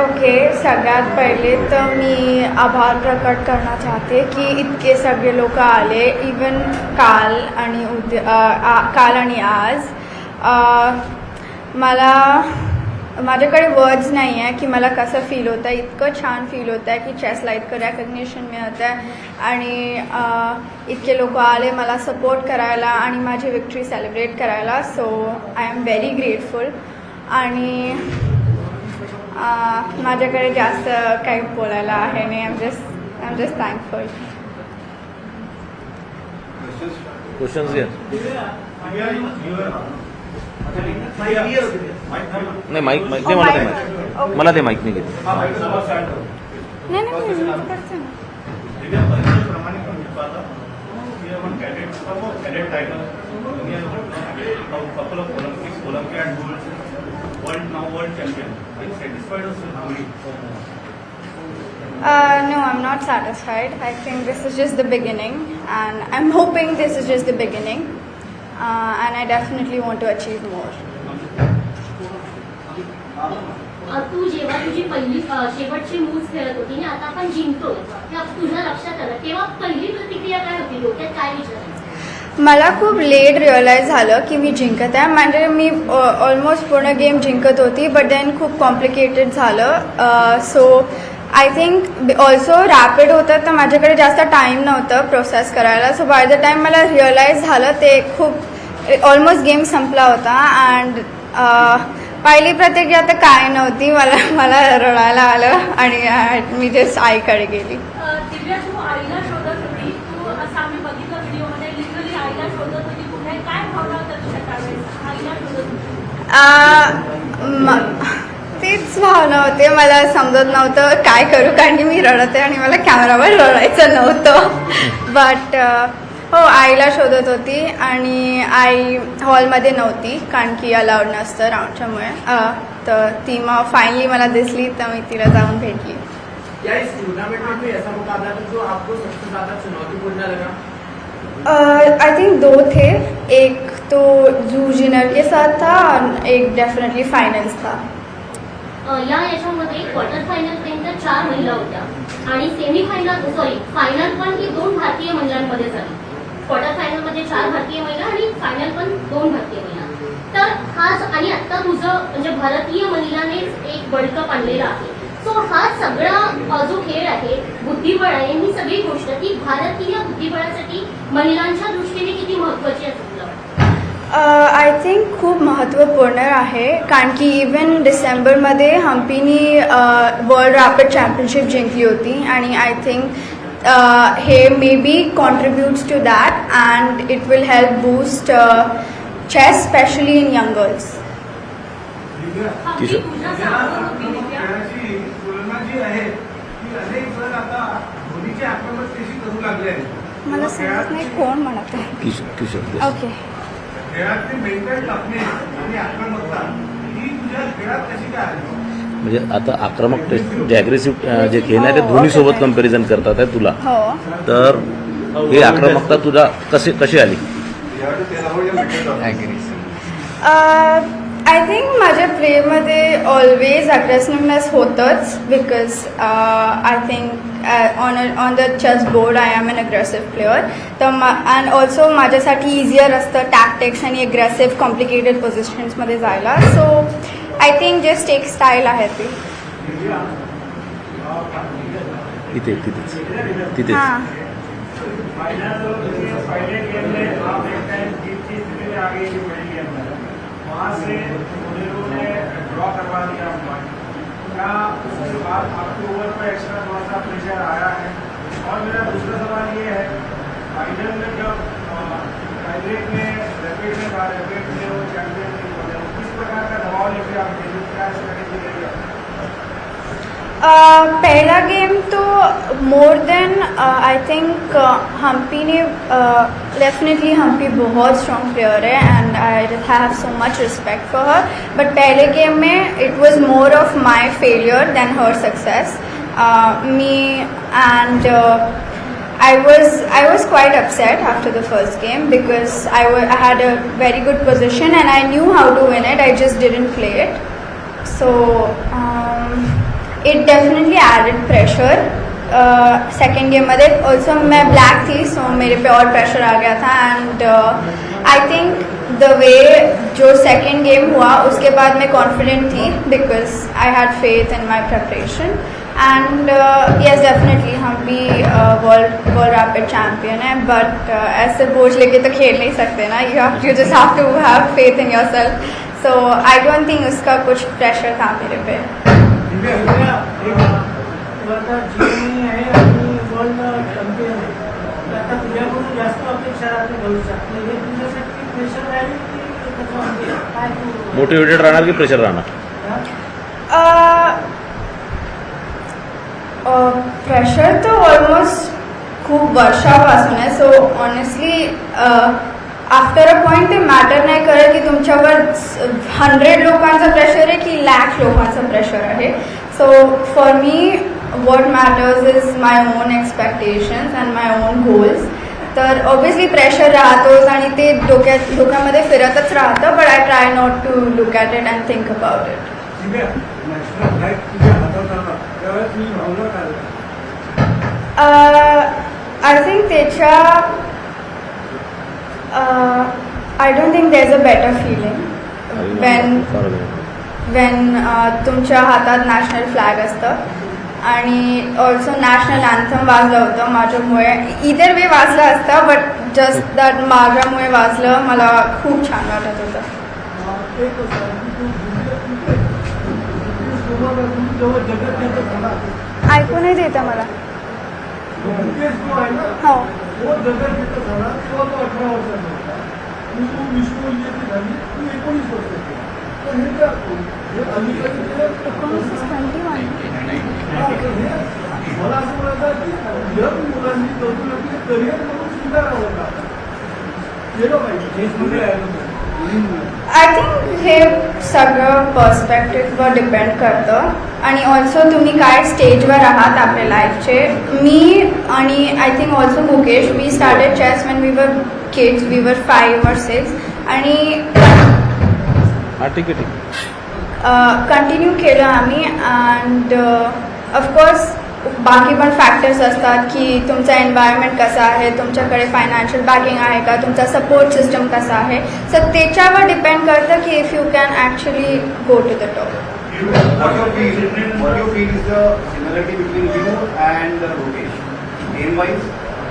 Okay सगळ्यात पहिले तर मी आभार प्रकट करणं चाहते की इतके सगळे लोक आले इवन काल आणि उद्या आ- काल आणि आज. मला माझ्याकडे वर्ड्स नाही आहे की मला कसं फील होतं आहे इतकं छान फील होतं आहे की चेसला इतकं रेकग्नेशन मिळतं आहे आणि इतके लोक आले मला सपोर्ट करायला आणि माझी विक्ट्री सेलिब्रेट करायला. So I am very grateful आणि माझ्याकडे जास्त काही बोलायला आहे नाही I am just I am just thankful questions घ्या नाही माईक माईक दे मला ते माईक मला ते माईक नाही घेत नाही नाही मी करते ना. couple of Olympics, Olympiad goals, world now world champion. Are you satisfied or still hungry? Uh, no, I'm not satisfied. I think this is just the beginning, and I'm hoping this is just the beginning. Uh, and I definitely want to achieve more. अ, तू जेव्हा तुझी पहिली अ, शेवटची move खेळत होती आणि आता आपण जिंकतो तेव्हा तुझ्या लक्षात आलं तेव्हा पहिली प्रतिक्रिया काय होती डोक्यात काय विचार आला? मला खूप लेट रिअलाईज झालं की मी जिंकत आहे. म्हणजे मी ऑलमोस्ट पूर्ण गेम जिंकत होती बट देन खूप कॉम्प्लिकेटेड झालं. So I think also rapid होतं तर माझ्याकडे जास्त टाईम नव्हतं प्रोसेस करायला. सो बाय द टाईम मला रिअलाईज झालं ते खूप ऑलमोस्ट गेम संपला होता. अँड पहिली प्रतिक्रिया तर काय नव्हती. मला मला रडायला आलं आणि मी जस्ट आईकडे गेली अ, दिव्या तू आईला शोधत होती तू असं आम्ही बघितलं व्हिडिओमध्ये लिटरली आईला शोधत होती कुठे काय भावना होत्या तुझ्या त्यावेळेस आईला शोधत होती आ, म- तेच भावना होते. मला समजत नव्हतं काय करू कारण की मी रडते आणि मला कॅमेरावर रडायचं नव्हतं. बट हो आईला शोधत होती आणि आई हॉलमध्ये नव्हती कारण की अलाउड नसतं राऊंडच्यामुळे तर ती मग फायनली मला दिसली तर मी तिला जाऊन भेटली. क्या इस टूर्नामेंट में ऐसा मुकाबला था जो आपको सबसे ज्यादा चुनौतीपूर्ण लगा? आई थिंक दो थे। एक तो जूजिनर के साथ था और एक डेफिनेटली फाइनल्स था। या याच्यामध्ये क्वार्टर फायनल पर्यंत चार महिला होत्या आणि सेमी फायनल सॉरी फायनल पण ही दोन भारतीय महिलांमध्ये झाली. क्वार्टर फायनलमध्ये चार भारतीय महिला आणि फायनल पण दोन भारतीय महिला. तर हाच आणि आता तुझं म्हणजे भारतीय महिलानेच एक वर्ल्ड कप आणलेला आहे. सो हा सगळा जो खेळ आहे बुद्धिबळ आहे ही सगळी गोष्ट ती भारतीय बुद्धिबळासाठी महिलांच्या दृष्टीने किती महत्वाची वाटतं? आय थिंक खूप महत्त्वपूर्ण आहे कारण की इवन डिसेंबरमध्ये हम्पीनी वर्ल्ड रॅपिड चॅम्पियनशिप जिंकली होती आणि आय थिंक हे maybe contributes to that and it will help boost chess specially in young girls आहे. ती अनेक जण आता धोनीची आक्रमक कशी करू लागले आहेत. मला समजत नाही कोण म्हणत आहे. ओके. खेळातली मेंटल टफनेस आणि आक्रमकता ही तुझ्या खेळात कशी काय आली म्हणजे आता आक्रमक टेस्ट जे अग्रेसिव्ह जे खेळणार ते धोनी सोबत कंपॅरिझन करतात आहे तुला. हो. तर ही आक्रमकता तुझा कशी कशी आली? आय थिंक माझ्या प्लेमध्ये ऑलवेज अग्रेसिव्हनेस होतंच because I think on on the chess board I am an aggressive player तर मा अँड ऑल्सो माझ्यासाठी इझियर असतं टॅक्टिक्स आणि अग्रेसिव्ह कॉम्प्लिकेटेड पोझिशन्समध्ये जायला. सो आय थिंक जस्ट एक स्टाईल आहे ती. तिथेच. हां. वहाँ से बोलेरो ने ड्रॉ करवा दिया हुआ क्या उसके बाद आपके ओवर पर एक्स्ट्रा थोड़ा सा प्रेशर आया है? और मेरा दूसरा सवाल ये है फाइनल में जब हाइब्रेड में रैपिड में रैपिड में वो चैंपियन नहीं हो किस प्रकार का दबाव लेके आप खेल क्या पहला गेम तो more than I think Humpy ने डेफिनेटली हम्पी बहुत स्ट्रॉन्ग प्लेयर है and I have so much respect for her but पहले गेम में it was more of my failure than her success me and I was I was quite upset after the first game because I wa- I had a very good position and I knew how to win it. I just didn't play it. So um, it definitely added pressure second game मध्ये also मैं black थी so मेरे पे और pressure आ गया था and I think the way जो सेकेंड गेम हुआ, उसके बाद मैं कॉन्फिडेंट थी because I had faith in my preparation and yes definitely हम भी वर्ल्ड वर्ल्ड रैपिड चैम्पियन हैं बट ऐसे बोझ लेके तो खेल नहीं सकते ना you have you just have to have faith in yourself so I don't think उसका कुछ प्रेशर था मेरे पे. मोटिवेटेड राहणार की प्रेशर राहणार प्रेशर तर ऑलमोस्ट खूप वर्षापासून आहे so honestly after a point ते मॅटर नाही करत की तुमच्यावर हंड्रेड लोकांचं प्रेशर आहे की लॅक लोकांचं प्रेशर आहे. So for me what matters is my own expectations and my own goals तर ऑब्वियसली प्रेशर राहतोच आणि ते डोक्यात डोक्यामध्ये फिरतच राहतं but I try not to look at it and think about it ठीक आहे नॅशनल फ्लॅग तुझ्या हातात आला त्यावेळेस तुझी भावना काय होती? आय थिंक त्याच्या I don't think there is a better feeling when when तुमच्या हातात नॅशनल फ्लॅग असतं. आणि ऑल्सो नॅशनल अँथम वाजलं होतं माझ्यामुळे. इतर वे वाजलं असतं बट जस्ट दॅट माझ्यामुळे वाजलं मला खूप छान वाटत होतं. एक होतं की तू दुसऱ्या क्रिकेट तुम्ही जेव्हा जगत नेतं झाला ऐकू नाही देतं मला. हो. तो जगत नेतं झाला तेव्हा तो अठरा वर्षाचा होता आणि तू विष्णू विजेती झाली तू एकोणीस वर्षाची तर हे? काय हे अलीकडे जे- मला असं म्हणायचं की यंग मुलांनी चौथीला करिअर म्हणून स्वीकारावं का केलं पाहिजे. आय थिंक हे सगळं पर्स्पेक्टिव्हवर डिपेंड करतं। आणि ऑल्सो तुम्ही काय स्टेजवर आहात आपल्या लाईफचे मी आणि I think also Mukesh we started chess when we were kids we were five six आणि कंटिन्यू केलं आम्ही अँड ऑफकोर्स बाकी पण फॅक्टर्स असतात की तुमचा एन्व्हायरमेंट कसा आहे तुमच्याकडे फायनान्शियल बॅकिंग आहे का तुमचा सपोर्ट सिस्टम कसा आहे? सो त्याच्यावर डिपेंड करतं की if you can actually go to the top What you feel, what you feel is the similarity between you and the rotation? Name wise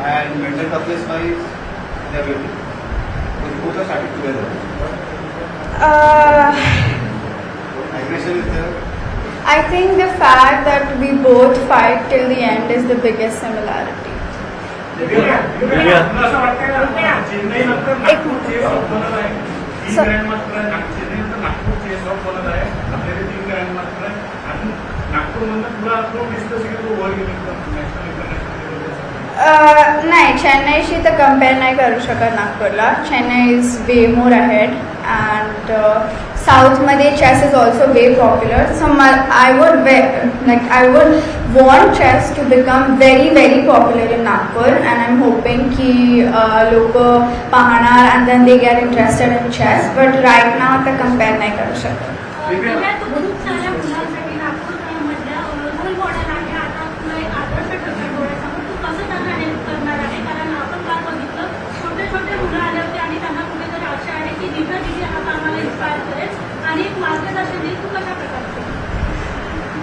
and mental toughness-wise, they're both are started together. Uh, Aggression is there. I think the fact that we both fight till the end is the biggest similarity. Yeah. It, so, नागपूरचे वाटतंय ना बनत आहे आपल्याकडे तीन grand मात्र आहे आणि नागपूरमधनं तुला तो दिसतं की तो वर गेले नॅशनल इंटरनॅशनल नाही चेन्नईशी तर कंपेअर नाही करू शकत नागपूरला. Chennai is way more ahead and साऊथमध्ये chess is also way popular so um I would way like I would want chess to become very very popular in Nagpur and I am hoping की लोक पाहणार and then they get interested in chess but right now आता compare नाही करू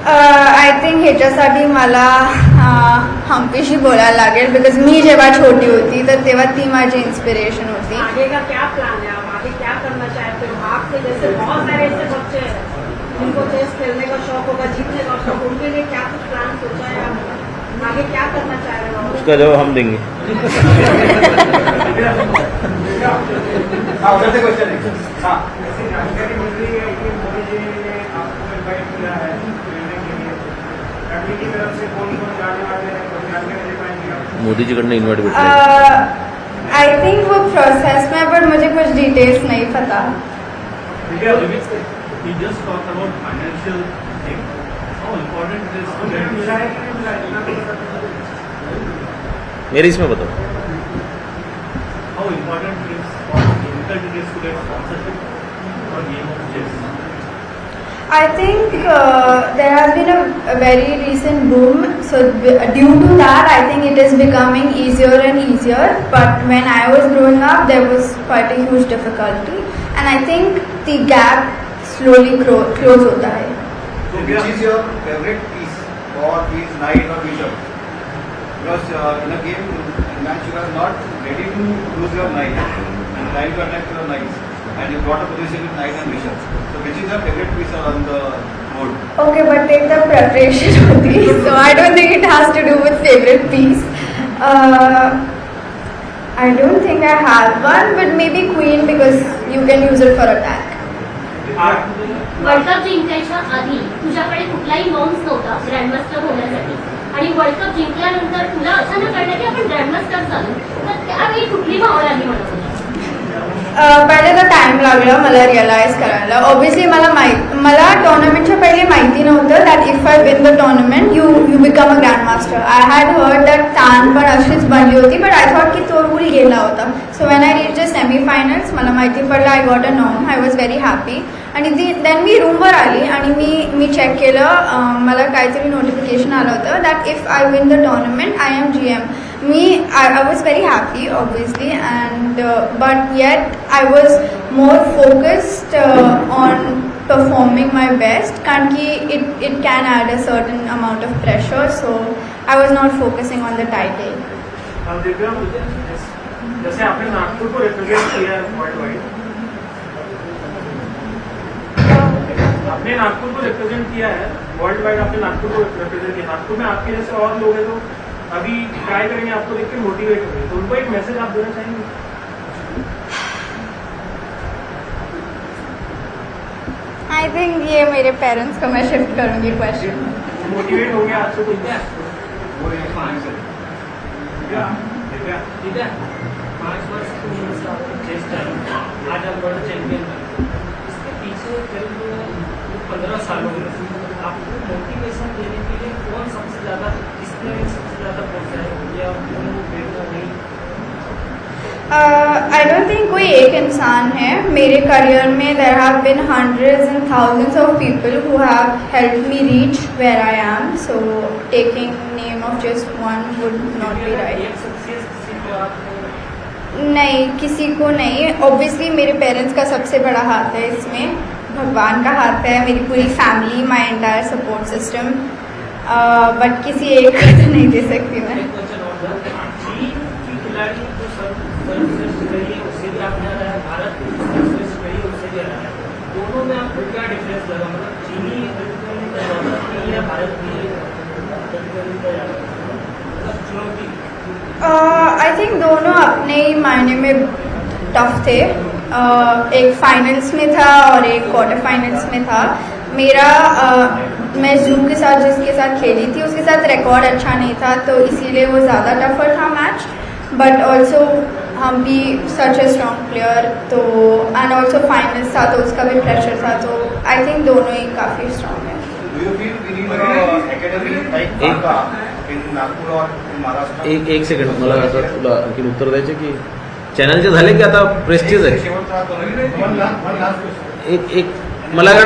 I think ह्याच्यासाठी मला uh, हम्पीशी बोलायला लागेल बिकॉज़ मी जेव्हा छोटी होती तर तेव्हा ती माझी इन्स्पिरेशन होती. आगे का क्या प्लान है? आप आगे क्या करना चाहते हो? आपके जैसे बहुत सारे ऐसे बच्चे हैं जिनको चेस खेलने का शौक होगा जीतने का शौक उनके लिए क्या कुछ प्लान सोचा है आपने? आगे क्या करना चाह रहे हो? उसका जवाब हम देंगे। हाँ क्वेश्चन है हाँ है। मोदी जी ने आपको इन्वाइट किया है। मोदी जी करने इन्वाइट भेज आई थिंक वो प्रोसेस में बट मुझे कुछ डिटेल्स नहीं पता मेरे इसमें बताओ how important it is for difficult it is to get sponsorship for game of chess I think uh, there has been a, a very recent boom. So due to that, I think it is becoming easier and easier. But when I was growing up, there was quite a huge difficulty, and I think the gap slowly clo- close hota hai. So which is your favorite piece or these knight or bishop? Because uh, in a game, match, you are not ready to lose your knight and trying to attack your knights And you got a position with knight and bishop. So which is your favorite piece on the board? Okay, but take the preparation hoti. So I don't think it has to do with favorite piece. Uh, I don't think I have one, but maybe queen because you can use it for attack. World cup जिंकायच्या आधी तुझ्याकडे कुठलाही norms नव्हता grandmaster होण्यासाठी आणि world cup जिंकल्यानंतर तुला अचानक कळलं की आपण ग्रँडमास्टर झालो तर त्यावेळी कुठली भावना आली म्हणत पहिले तर टाइम लागला मला रिअलाइज करायला. ऑब्विसली मला माहीत मला टोर्नामेंटच्या पहिले माहिती नव्हतं that if I win the tournament you you become a grand master I had heard that तान पण अशीच बनली होती बट आय थॉट की तो रूल गेला होता. So when I reach the semi finals मला माहिती पडलं आय गॉट अ नॉम आय वॉज व्हेरी हॅपी आणि ती देन मी रूमवर आली आणि मी मी चेक केलं मला काहीतरी नोटिफिकेशन आलं होतं that if I win the tournament I am G M me I, I was very happy obviously and uh, but yet I was more focused uh, on performing my best कारण की it it can add a certain amount of pressure so I was not focusing on the title अब दिव्या जैसे आपने नागपुर को represent किया है world wide आपने नागपुर को रिप्रेजेंट किया है वर्ल्ड वाइड आपने नागपुर को रिप्रेजेंट किया नागपुर में आपके जैसे और लोग हैं तो अभी ट्राई करेंगे आपको देख के मोटिवेट होंगे। तो उनको एक मैसेज आप देना चाहेंगे? I think ये मेरे पेरेंट्स को मैं शिफ्ट करूँगी क्वेश्चन मोटिवेट हो गया आपसे कोई? वो एक पाँच से। दिव्या दिव्या ठीक है। पाँच वर्ष की उम्र से आपने चेस टाइम आज आप वर्ल्ड चैंपियन हैं। इसके पीछे करीब पंद्रह सालों में आपको मोटिवेशन देने के लिए कौन सबसे ज़्यादा किसने सबसे आई डोंट थिंक कोई एक इंसान है। मेरे करियर में there have been hundreds and thousands of people who have help me reach where I am so taking name of just one would not be right नहीं, किसी को नहीं। ऑब्वियसली मेरे पेरेंट्स का सबसे बड़ा हाथ है इसमें। भगवान का हाथ है, मेरी पूरी family my entire support system but किसी एक को तो नहीं दे सकती मैं। आई थिंक दोनों अपने ही मायने में टफ थे। एक फाइनल्स में था और एक क्वार्टर फाइनल्स में था। मेरा मैं जू के साथ जिसके साथ खेली थी उसके साथ रिकॉर्ड अच्छा नहीं था तो इसीलिए वो ज़्यादा टफर था मैच बट ऑल्सो हम भी सच ए स्ट्रॉन्ग प्लेयर तो एंड ऑल्सो फाइनल्स था तो उसका भी प्रेशर था तो आई थिंक दोनों ही काफ़ी स्ट्रॉन्ग है? एक एक सेकंड मला आता तुला आणखी उत्तर द्यायचे की चॅनलचे झाले की आता? प्रेस्टीज आहे. एक एक मला काय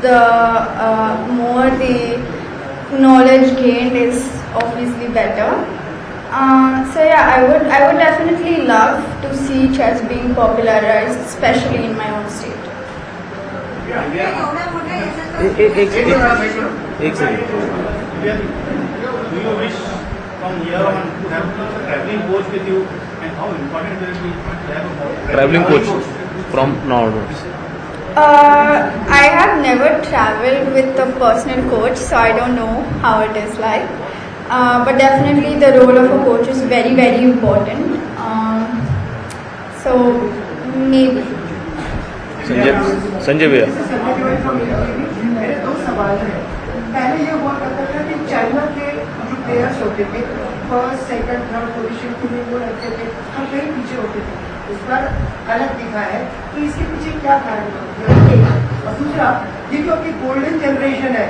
the uh, more the knowledge gained is obviously better. Uh, so yeah, I would, I would definitely love to see chess being popularized, especially in my own state. एक एक एक एक- एक second Do you wish from here on to have a traveling coach with you and how important will it be to have a travelling coach from north Uh, I have never traveled with a personal coach, so I don't know how it is like. Uh, but definitely, the role of a coach is very, very important. Um, so maybe. Sanjay Sanjay भैया is no सवाल है पहले ये हुआ करता था कि China के जो प्लेयर्स होते थे फ़र्स्ट सेकंड थर्ड पोजीशन के लिए वो रहते थे हम कहीं पीछे होते थे इस बार अलग दिखा है तो इसके पीछे क्या कारण है? और दूसरा ये जो आपकी गोल्डन जनरेशन है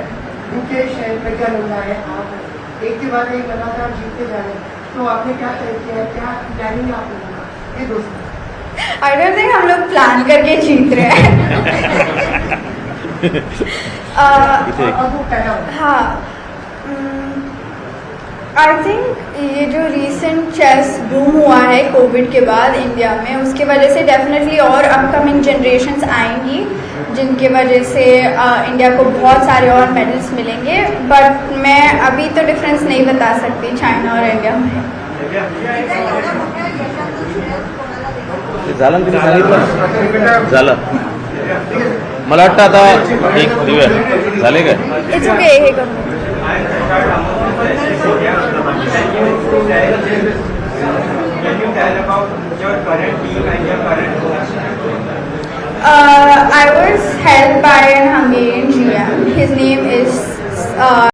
मुकेश है प्रज्ञा प्रज्ञानंदा है आप हैं, एक के बाद एक लगातार जीतते जा रहे हैं। तो आपने क्या तय किया है? क्या प्लानिंग आप लोगों का ये दोस्तों। आई डोंट थिंक हम लोग प्लान करके जीत रहे हैं। uh, हाँ। आई थिंक ये जो रीसेंट चेस बूम हुआ है कोविड के बाद इंडिया में उसके वजह से डेफिनेटली और अपकमिंग जनरेशंस आएँगी जिनके वजह से इंडिया को बहुत सारे और मेडल्स मिलेंगे। बट मैं अभी तो डिफरेंस नहीं बता सकती चाइना और इंडिया में। झालं मला वाटतं आता एक झाले काय इट्स ओके हे Can you tell about your current team and your current coach? Uh, I was helped by an Hungarian GM. His name is uh,